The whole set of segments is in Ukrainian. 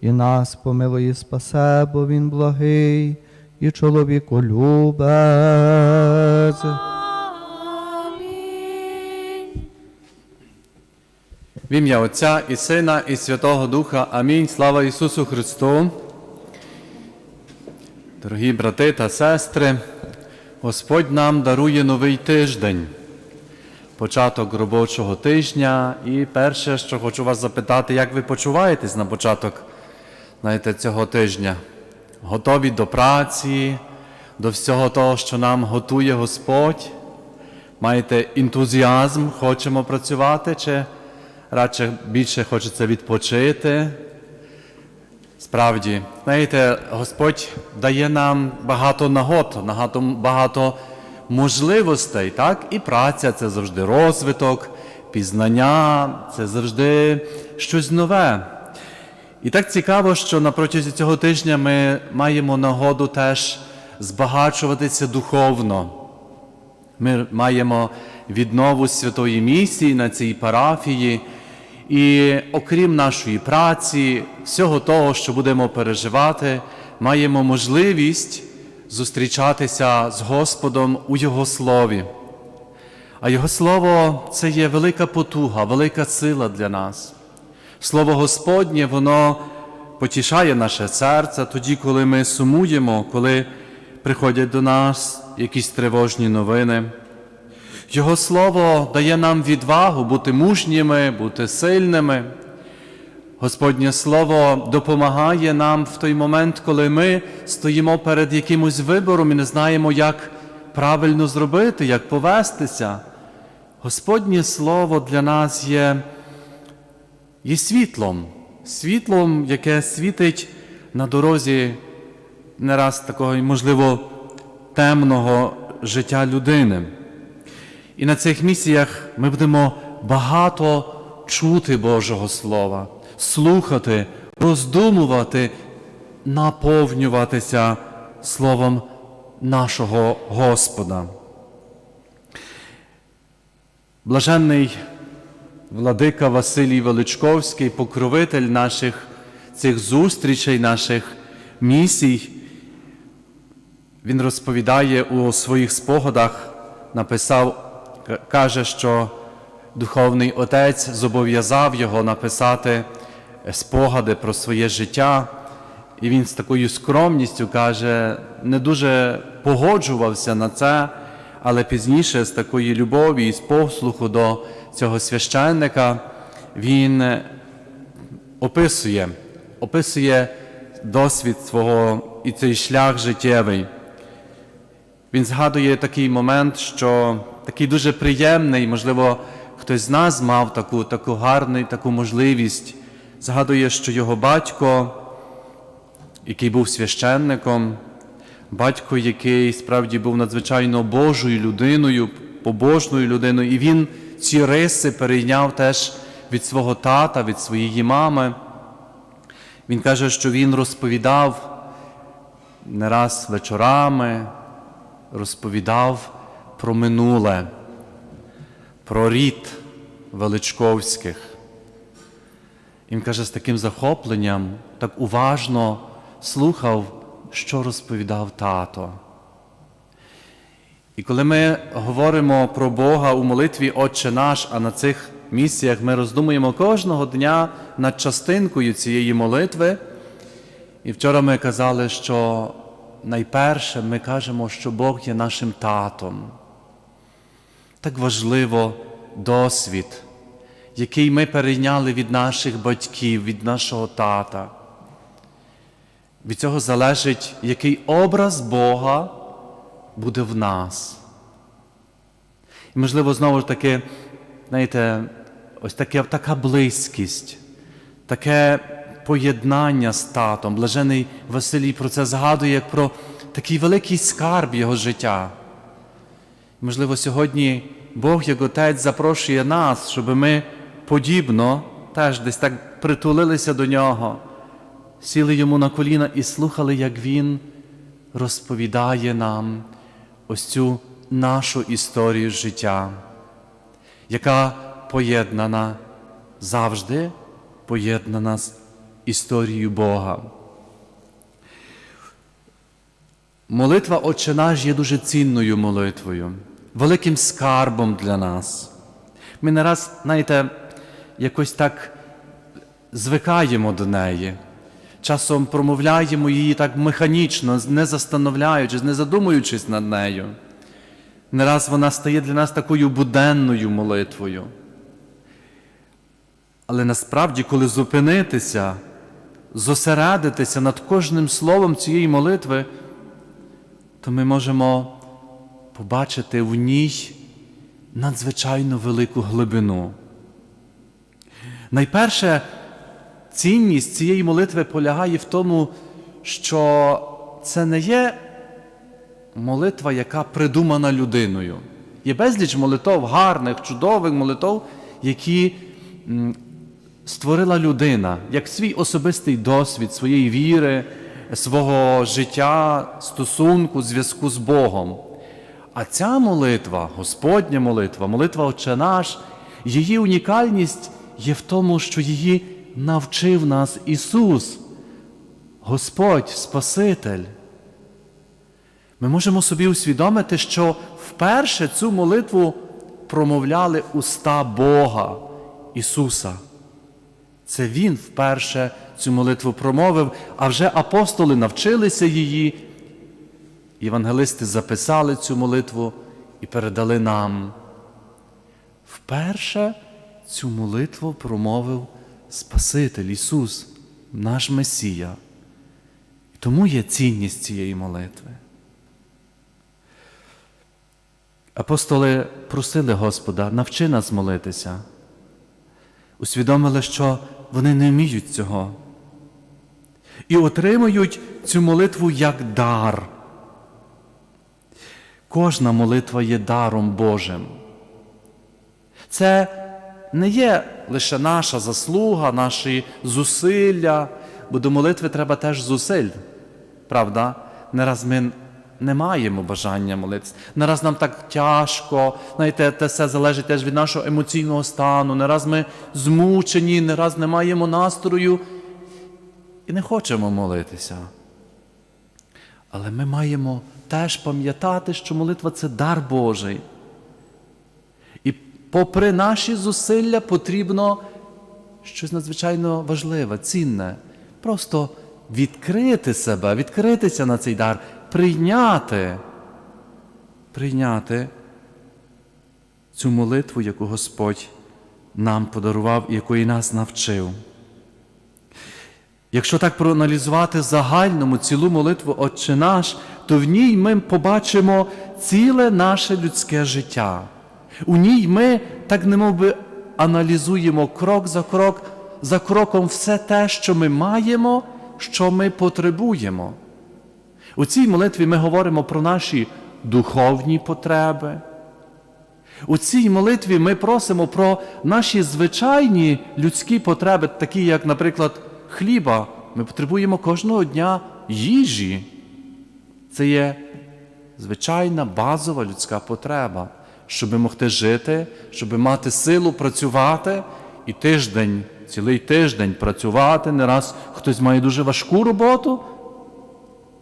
і нас помилуй і спасе, бо він благий і чоловіку любець. В ім'я Отця і Сина, і Святого Духа. Амінь. Слава Ісусу Христу. Дорогі брати та сестри, Господь нам дарує новий тиждень, початок робочого тижня. І перше, що хочу вас запитати, як ви почуваєтесь на початок знаєте, цього тижня? Готові до праці, до всього того, що нам готує Господь? Маєте ентузіазм, хочемо працювати, чи радше більше хочеться відпочити? Справді, знаєте, Господь дає нам багато нагод, багато, можливостей, так? І праця це завжди розвиток, пізнання, це завжди щось нове. І так цікаво, що на протязі цього тижня ми маємо нагоду теж збагачуватися духовно. Ми маємо віднову святої місії на цій парафії. І окрім нашої праці, всього того, що будемо переживати, маємо можливість зустрічатися з Господом у Його Слові. А Його Слово це є велика потуга, велика сила для нас. Слово Господнє, воно потішає наше серце тоді, коли ми сумуємо, коли приходять до нас якісь тривожні новини. Його Слово дає нам відвагу бути мужніми, бути сильними. Господнє Слово допомагає нам в той момент, коли ми стоїмо перед якимось вибором і не знаємо, як правильно зробити, як повестися. Господнє Слово для нас є, є світлом, світлом, яке світить на дорозі не раз такого, можливо, темного життя людини. І на цих місіях ми будемо багато чути Божого Слова, слухати, роздумувати, наповнюватися Словом нашого Господа. Блаженний владика Василій Величковський, покровитель наших цих зустрічей, наших місій, він розповідає у своїх спогадах, написав каже, що духовний отець зобов'язав його написати спогади про своє життя, і він з такою скромністю каже, не дуже погоджувався на це, але пізніше з такої любові і з послуху до цього священника він описує, описує досвід свого і цей шлях життєвий. Він згадує такий момент, що такий дуже приємний, можливо, хтось з нас мав таку, таку гарну, таку можливість. Згадує, що його батько, який був священником, батько, який справді був надзвичайно Божою людиною, побожною людиною, і він ці риси перейняв теж від свого тата, від своєї мами. Він каже, що він розповідав не раз вечорами, розповідав про минуле, про рід Величковських. Він каже, з таким захопленням, так уважно слухав, що розповідав тато. І коли ми говоримо про Бога у молитві Отче наш, а на цих місіях ми роздумуємо кожного дня над частинкою цієї молитви. І вчора ми казали, що найперше ми кажемо, що Бог є нашим татом. Так важливо досвід, який ми перейняли від наших батьків, від нашого тата. Від цього залежить, який образ Бога буде в нас. І, можливо, знову ж таки, знаєте, ось таке, така близькість, таке поєднання з татом. Блажений Василій про це згадує як про такий великий скарб його життя. Можливо, сьогодні Бог, як Отець, запрошує нас, щоб ми подібно теж десь так притулилися до нього, сіли йому на коліна і слухали, як Він розповідає нам ось цю нашу історію життя, яка поєднана завжди поєднана з історію Бога. Молитва Отче наш є дуже цінною молитвою, великим скарбом для нас. Ми не раз, знаєте, якось так звикаємо до неї. Часом промовляємо її так механічно, не застановляючись, не задумуючись над нею. Не раз вона стає для нас такою буденною молитвою. Але насправді, коли зупинитися, зосередитися над кожним словом цієї молитви, то ми можемо побачити в ній надзвичайно велику глибину. Найперше, цінність цієї молитви полягає в тому, що це не є молитва, яка придумана людиною. Є безліч молитов, гарних, чудових молитов, які створила людина як свій особистий досвід своєї віри, свого життя, стосунку, зв'язку з Богом. А ця молитва, Господня молитва, молитва Отче наш, її унікальність є в тому, що її навчив нас Ісус, Господь, Спаситель. Ми можемо собі усвідомити, що вперше цю молитву промовляли уста Бога Ісуса. Це Він вперше цю молитву промовив, а вже апостоли навчилися її. Євангелисти записали цю молитву і передали нам. Вперше цю молитву промовив Спаситель Ісус, наш Месія. І тому є цінність цієї молитви. Апостоли просили Господа, навчи нас молитися. Усвідомили, що вони не вміють цього. І отримують цю молитву як дар. Кожна молитва є даром Божим. Це не є лише наша заслуга, наші зусилля, бо до молитви треба теж зусиль. Правда? Не раз ми не маємо бажання молитися. Не раз нам так тяжко, знаєте, це все залежить теж від нашого емоційного стану. Не раз ми змучені, не раз не маємо настрою і не хочемо молитися. Але ми маємо теж пам'ятати, що молитва це дар Божий. Попри наші зусилля потрібно щось надзвичайно важливе, цінне. Просто відкрити себе, відкритися на цей дар, прийняти, прийняти цю молитву, яку Господь нам подарував і якої нас навчив. Якщо так проаналізувати загальному цілу молитву Отче наш, то в ній ми побачимо ціле наше людське життя. У ній ми, так немов би, аналізуємо крок за крок, за кроком все те, що ми маємо, що ми потребуємо. У цій молитві ми говоримо про наші духовні потреби. У цій молитві ми просимо про наші звичайні людські потреби, такі як, наприклад, хліба. Ми потребуємо кожного дня їжі. Це є звичайна базова людська потреба, щоб могти жити, щоб мати силу працювати і тиждень, цілий тиждень працювати. Не раз хтось має дуже важку роботу.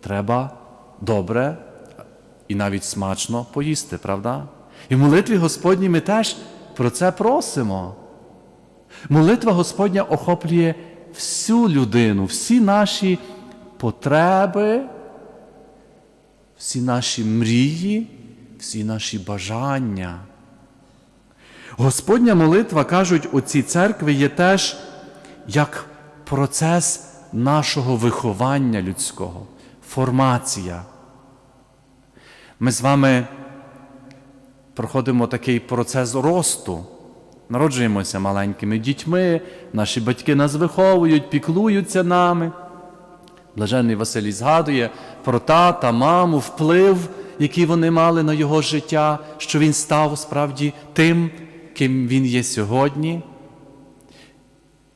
Треба добре і навіть смачно поїсти, правда? І в молитві Господній ми теж про це просимо. Молитва Господня охоплює всю людину, всі наші потреби, всі наші мрії, всі наші бажання. Господня молитва, кажуть, у цій церкві є теж як процес нашого виховання людського, формація. Ми з вами проходимо такий процес росту. Народжуємося маленькими дітьми, наші батьки нас виховують, піклуються нами. Блаженний Василій згадує про тата, маму, вплив, який вони мали на його життя, що він став справді тим, ким він є сьогодні.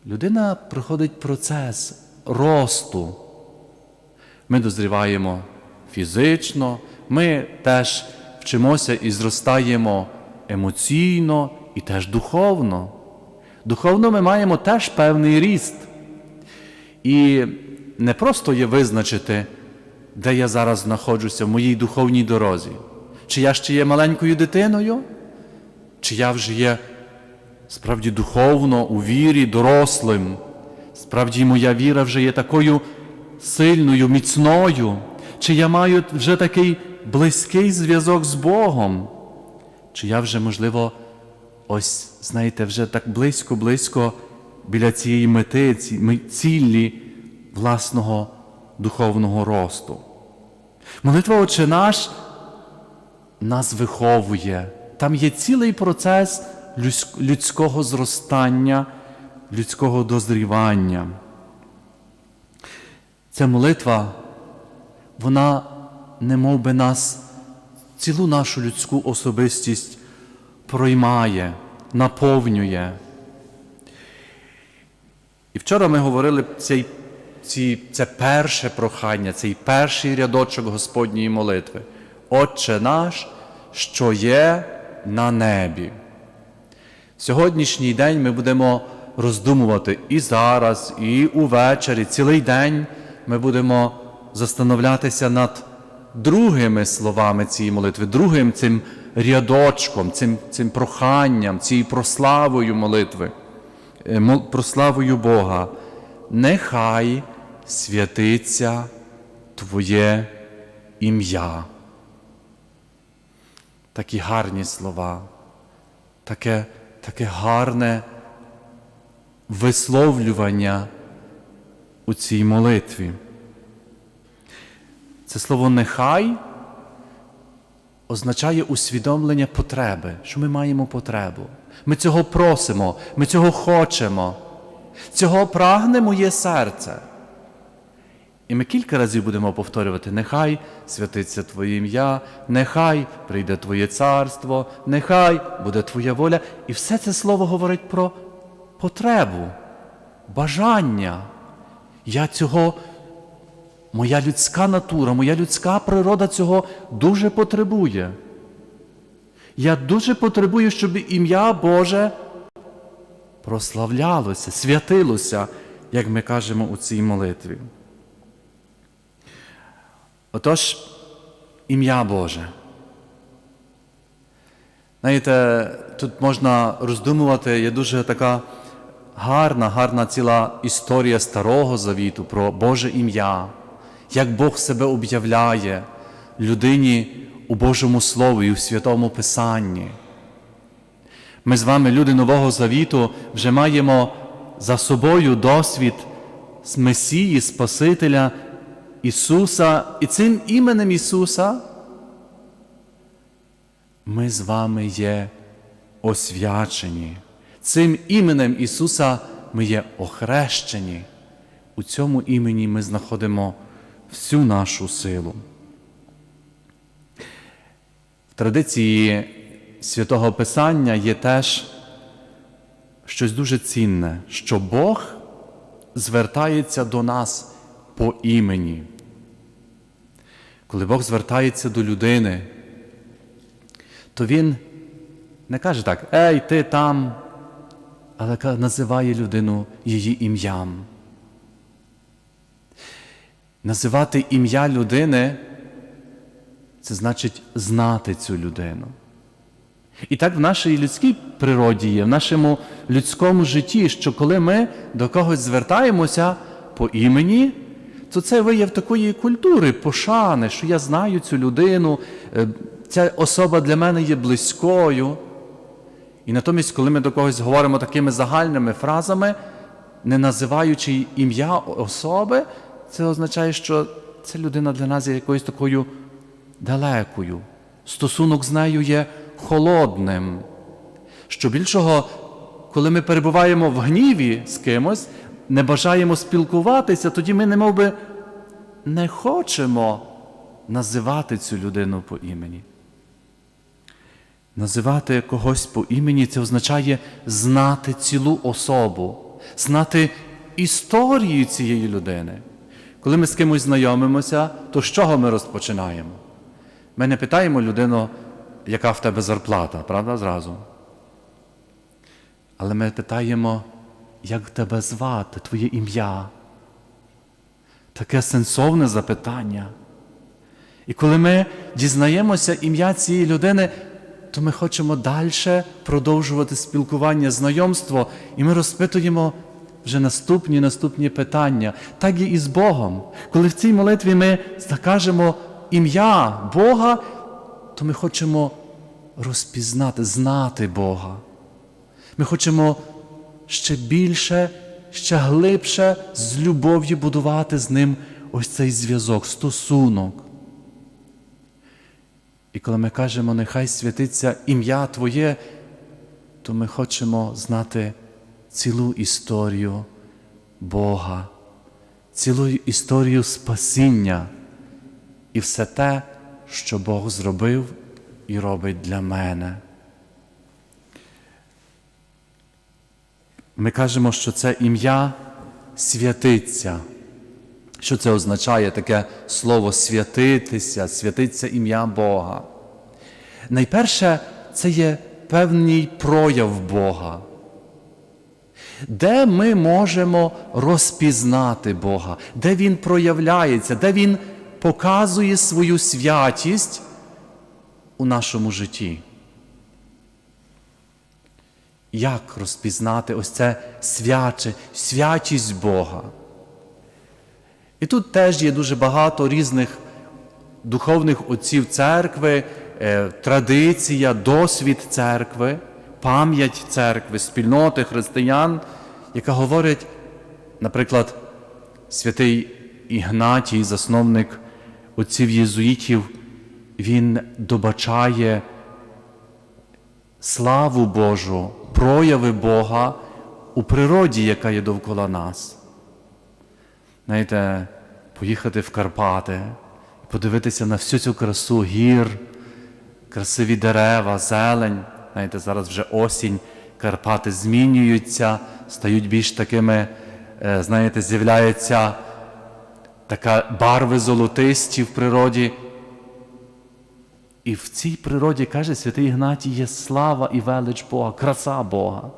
Людина проходить процес росту. Ми дозріваємо фізично, ми теж вчимося і зростаємо емоційно і теж духовно. Духовно ми маємо теж певний ріст. І не просто є визначити, де я зараз знаходжуся в моїй духовній дорозі. Чи я ще є маленькою дитиною, чи я вже є справді духовно у вірі, дорослим. Справді моя віра вже є такою сильною, міцною, чи я маю вже такий близький зв'язок з Богом, чи я вже, можливо, ось, знаєте, вже так близько-близько біля цієї мети, цілі власного духовного росту. Молитва Отче наш нас виховує. Там є цілий процес людського зростання, людського дозрівання. Ця молитва, вона не мов би нас, цілу нашу людську особистість проймає, наповнює. І вчора ми говорили цей, ці, це перше прохання, цей перший рядочок Господньої молитви. Отче наш, що є на небі. Сьогоднішній день ми будемо роздумувати і зараз, і увечері, цілий день ми будемо застановлятися над другими словами цієї молитви, другим цим рядочком, цим, цим проханням, цією прославою молитви, е, прославою Бога. Нехай святиться Твоє ім'я. Такі гарні слова, таке, таке гарне висловлювання у цій молитві. Це слово нехай означає усвідомлення потреби, що ми маємо потребу. Ми цього просимо, ми цього хочемо, цього прагне моє серце. І ми кілька разів будемо повторювати: нехай святиться Твоє ім'я, нехай прийде Твоє царство, нехай буде Твоя воля. І все це слово говорить про потребу, бажання. Я цього, моя людська натура, моя людська природа цього дуже потребує. Я дуже потребую, щоб ім'я Боже прославлялося, святилося, як ми кажемо у цій молитві. Отож, ім'я Боже. Знаєте, тут можна роздумувати, є дуже така гарна, гарна ціла історія Старого Завіту про Боже ім'я, як Бог себе об'являє людині у Божому Слові і у Святому Писанні. Ми з вами, люди Нового Завіту, вже маємо за собою досвід Месії, Спасителя Ісуса, і цим іменем Ісуса ми з вами є освячені. Цим іменем Ісуса ми є охрещені. У цьому імені ми знаходимо всю нашу силу. В традиції святого Писання є теж щось дуже цінне, що Бог звертається до нас по імені. Коли Бог звертається до людини, то Він не каже так, ей, ти там, але називає людину її ім'ям. Називати ім'я людини це значить знати цю людину. І так в нашій людській природі є, в нашому людському житті, що коли ми до когось звертаємося по імені, то це вияв такої культури, пошани, що я знаю цю людину, е, ця особа для мене є близькою. І натомість, коли ми до когось говоримо такими загальними фразами, не називаючи ім'я особи, це означає, що ця людина для нас є якоюсь такою далекою. Стосунок з нею є холодним. Що більшого, коли ми перебуваємо в гніві з кимось, не бажаємо спілкуватися, тоді ми немов би не хочемо називати цю людину по імені. Називати когось по імені це означає знати цілу особу, знати історію цієї людини. Коли ми з кимось знайомимося, то з чого ми розпочинаємо? Ми не питаємо людину, яка в тебе зарплата, правда, зразу? Але ми питаємо, як тебе звати, твоє ім'я. таке сенсовне запитання. І коли ми дізнаємося ім'я цієї людини, то ми хочемо далі продовжувати спілкування, знайомство, і ми розпитуємо вже наступні наступні питання. Так і з Богом. Коли в цій молитві ми закажемо ім'я Бога, то ми хочемо розпізнати, знати Бога. Ми хочемо ще більше, ще глибше з любов'ю будувати з ним ось цей зв'язок, стосунок. І коли ми кажемо, нехай святиться ім'я Твоє, то ми хочемо знати цілу історію Бога, цілу історію спасіння і все те, що Бог зробив і робить для мене. Ми кажемо, що це ім'я святиться. Що це означає таке слово святитися, святиться ім'я Бога? Найперше, це є певний прояв Бога. Де ми можемо розпізнати Бога, де Він проявляється, де Він показує свою святість у нашому житті? Як розпізнати ось це свяче, святість Бога? І тут теж є дуже багато різних духовних отців церкви, е, традиція, досвід церкви, пам'ять церкви, спільноти християн, яка говорить, наприклад, святий Ігнатій, засновник отців єзуїтів, він добачає славу Божу, прояви Бога у природі, яка є довкола нас. Знаєте, поїхати в Карпати, подивитися на всю цю красу гір, красиві дерева, зелень. Знаєте, зараз вже осінь, Карпати змінюються, стають більш такими, е, знаєте, з'являється така барви золотисті в природі. І в цій природі, каже святий Ігнатій, є слава і велич Бога, краса Бога.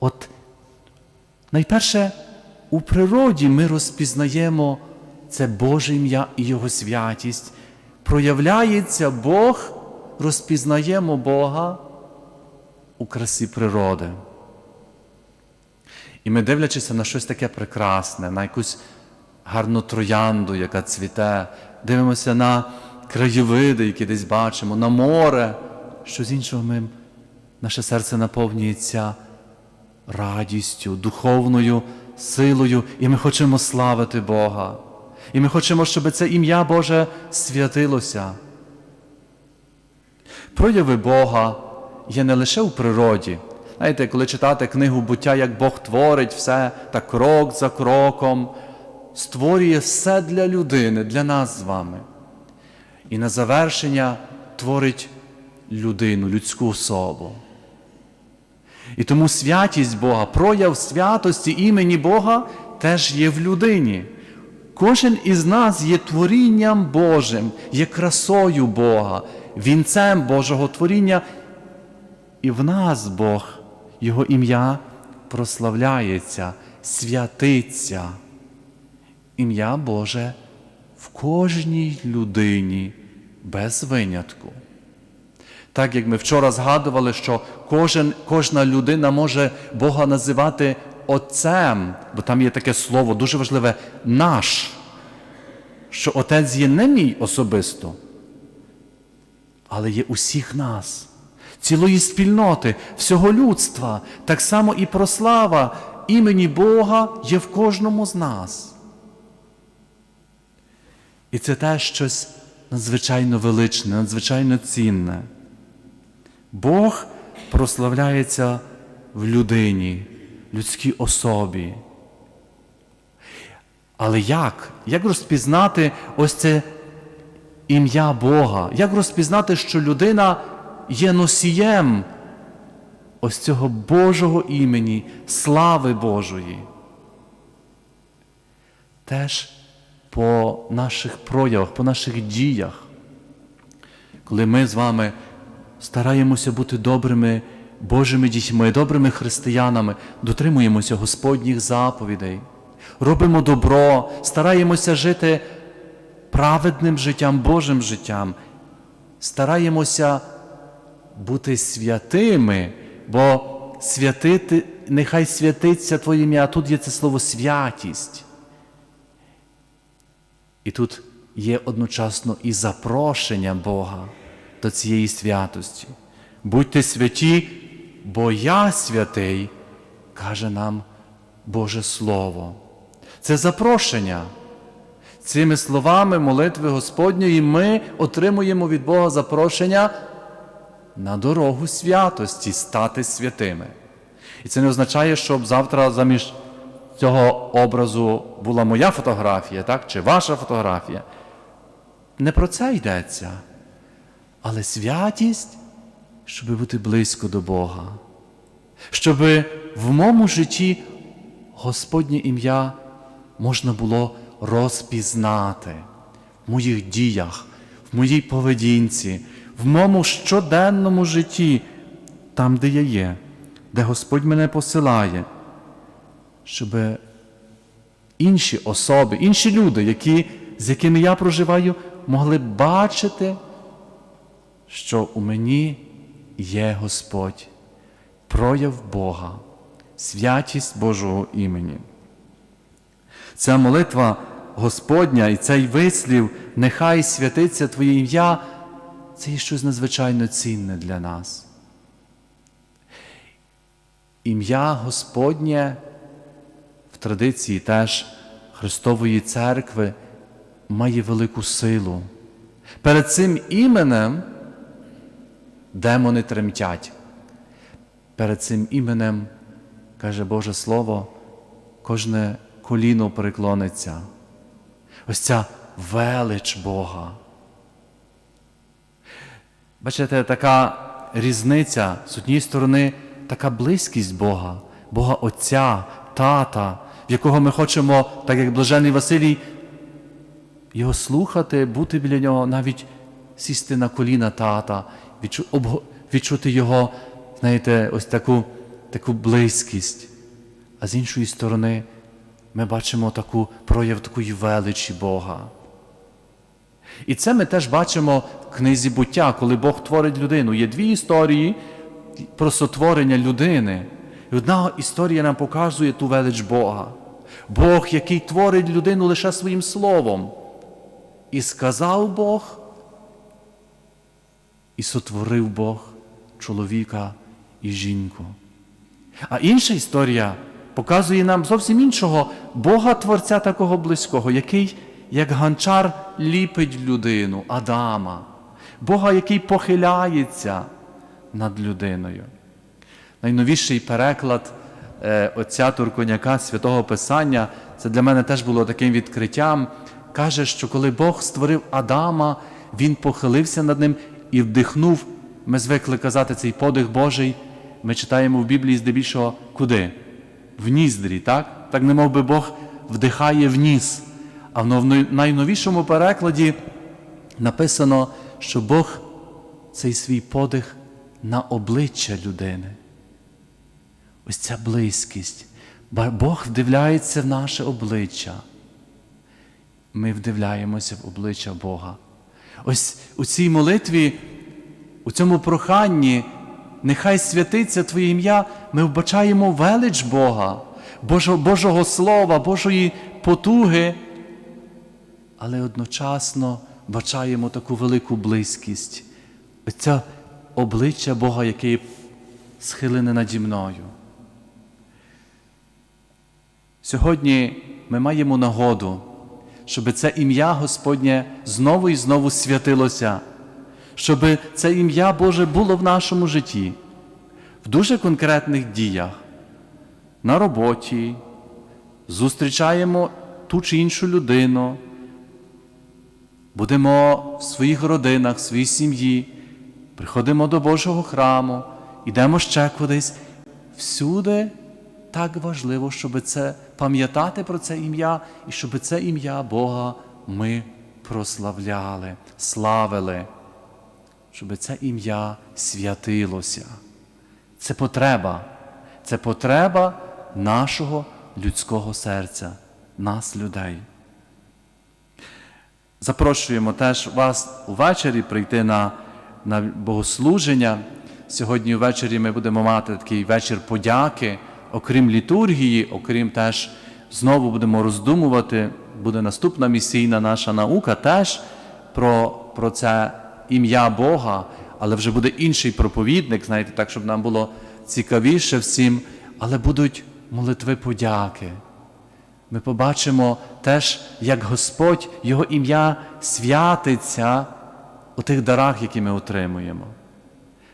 От найперше, у природі ми розпізнаємо це Боже ім'я і Його святість. Проявляється Бог, розпізнаємо Бога у красі природи. І ми, дивлячися на щось таке прекрасне, на якусь гарну троянду, яка цвіте, дивимося на краєвиди, які десь бачимо, на море, що з іншого ми, наше серце наповнюється радістю, духовною силою, і ми хочемо славити Бога. І ми хочемо, щоб це ім'я Боже святилося. Прояви Бога є не лише у природі. Знаєте, коли читати книгу буття, як Бог творить все так крок за кроком, створює все для людини, для нас з вами. І на завершення творить людину, людську особу. І тому святість Бога, прояв святості імені Бога теж є в людині. Кожен із нас є творінням Божим, є красою Бога, вінцем Божого творіння. І в нас Бог, Його ім'я прославляється, святиться. Ім'я Боже в кожній людині без винятку. Так як ми вчора згадували, що кожен, кожна людина може Бога називати Отцем, бо там є таке слово дуже важливе наш, що Отець є не мій особисто, але є усіх нас, цілої спільноти, всього людства, так само і прослава імені Бога є в кожному з нас. І це теж щось надзвичайно величне, надзвичайно цінне. Бог прославляється в людині, людській особі. Але як? Як розпізнати ось це ім'я Бога? Як розпізнати, що людина є носієм ось цього Божого імені, слави Божої? Теж по наших проявах, по наших діях, коли ми з вами стараємося бути добрими Божими дітьми, добрими християнами, дотримуємося Господніх заповідей, робимо добро, стараємося жити праведним життям, Божим життям, стараємося бути святими, бо святити, нехай святиться Твоє ім'я, тут є це слово святість. І тут є одночасно і запрошення Бога до цієї святості. Будьте святі, бо я святий, каже нам Боже Слово. Це запрошення. Цими словами молитви Господньої ми отримуємо від Бога запрошення на дорогу святості стати святими. І це не означає, щоб завтра заміж цього образу була моя фотографія, так? чи ваша фотографія. Не про це йдеться. Але святість, щоб бути близько до Бога, щоб в моєму житті Господнє ім'я можна було розпізнати в моїх діях, в моїй поведінці, в моєму щоденному житті, там, де я є, де Господь мене посилає, щоб інші особи, інші люди, які, з якими я проживаю, могли бачити, що у мені є Господь, прояв Бога, святість Божого імені. Ця молитва Господня і цей вислів, нехай святиться Твоє ім'я, це є щось надзвичайно цінне для нас. Ім'я Господнє в традиції теж Христової церкви має велику силу. Перед цим іменем демони тремтять. Перед цим іменем, каже Боже Слово, кожне коліно преклониться. Ось ця велич Бога. Бачите, така різниця з однієї сторони, така близькість Бога, Бога Отця, Тата, в якого ми хочемо, так як блажений Василій, його слухати, бути біля нього, навіть сісти на коліна тата, відчу, обго- відчути його, знаєте, ось таку, таку близькість. А з іншої сторони, ми бачимо таку прояв такої величі Бога. І це ми теж бачимо в книзі буття, коли Бог творить людину. Є дві історії про сотворення людини. І одна історія нам показує ту велич Бога. Бог, який творить людину лише своїм словом. І сказав Бог, і сотворив Бог чоловіка і жінку. А інша історія показує нам зовсім іншого Бога Творця такого близького, який, як ганчар, ліпить людину, Адама, Бога, який похиляється над людиною. Найновіший переклад е, отця Турконяка Святого Писання, це для мене теж було таким відкриттям. Каже, що коли Бог створив Адама, Він похилився над ним і вдихнув. Ми звикли казати цей подих Божий. Ми читаємо в Біблії здебільшого куди? В ніздрі, так? Так не би Бог вдихає в ніс. А в найновішому перекладі написано, що Бог цей свій подих на обличчя людини. Ось ця близькість. Бог вдивляється в наше обличчя. Ми вдивляємося в обличчя Бога. Ось у цій молитві, у цьому проханні, нехай святиться Твоє ім'я, ми вбачаємо велич Бога, Божого, Слова, Божої потуги, але одночасно бачаємо таку велику близькість. Ось це обличчя Бога, яке схилене наді мною. Сьогодні ми маємо нагоду, щоб це ім'я Господнє знову і знову святилося, щоб це ім'я Боже було в нашому житті, в дуже конкретних діях, на роботі, зустрічаємо ту чи іншу людину, будемо в своїх родинах, в своїй сім'ї, приходимо до Божого храму, йдемо ще кудись. Всюди так важливо, щоб це пам'ятати про це ім'я і щоб це ім'я Бога ми прославляли, славили, щоб це ім'я святилося. Це потреба, це потреба нашого людського серця. нас, людей. Запрошуємо теж вас увечері прийти на, на богослуження. Сьогодні ввечері ми будемо мати такий вечір подяки, окрім літургії, окрім теж знову будемо роздумувати. Буде наступна місійна наша наука теж про, про це ім'я Бога, але вже буде інший проповідник, знаєте, так, щоб нам було цікавіше всім, але будуть молитви подяки. Ми побачимо теж, як Господь, Його ім'я святиться у тих дарах, які ми отримуємо.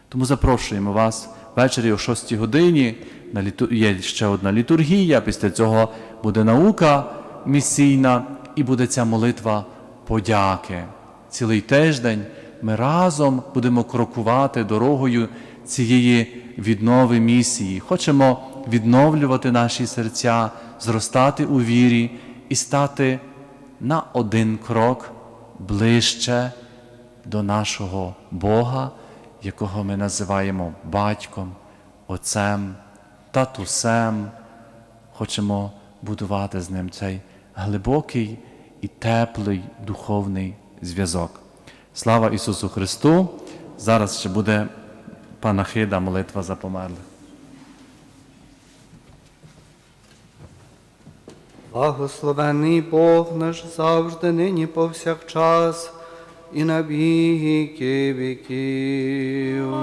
Тому запрошуємо вас ввечері о 6 годині. Є ще одна літургія, після цього буде наука місійна і буде ця молитва подяки. Цілий тиждень ми разом будемо крокувати дорогою цієї віднови місії. Хочемо відновлювати наші серця, зростати у вірі і стати на один крок ближче до нашого Бога, якого ми називаємо батьком, отцем, татусем. Хочемо будувати з ним цей глибокий і теплий духовний зв'язок. Слава Ісусу Христу! Зараз ще буде панахида, молитва за померлих. Благословений Бог наш завжди, нині повсякчас і на віки віків.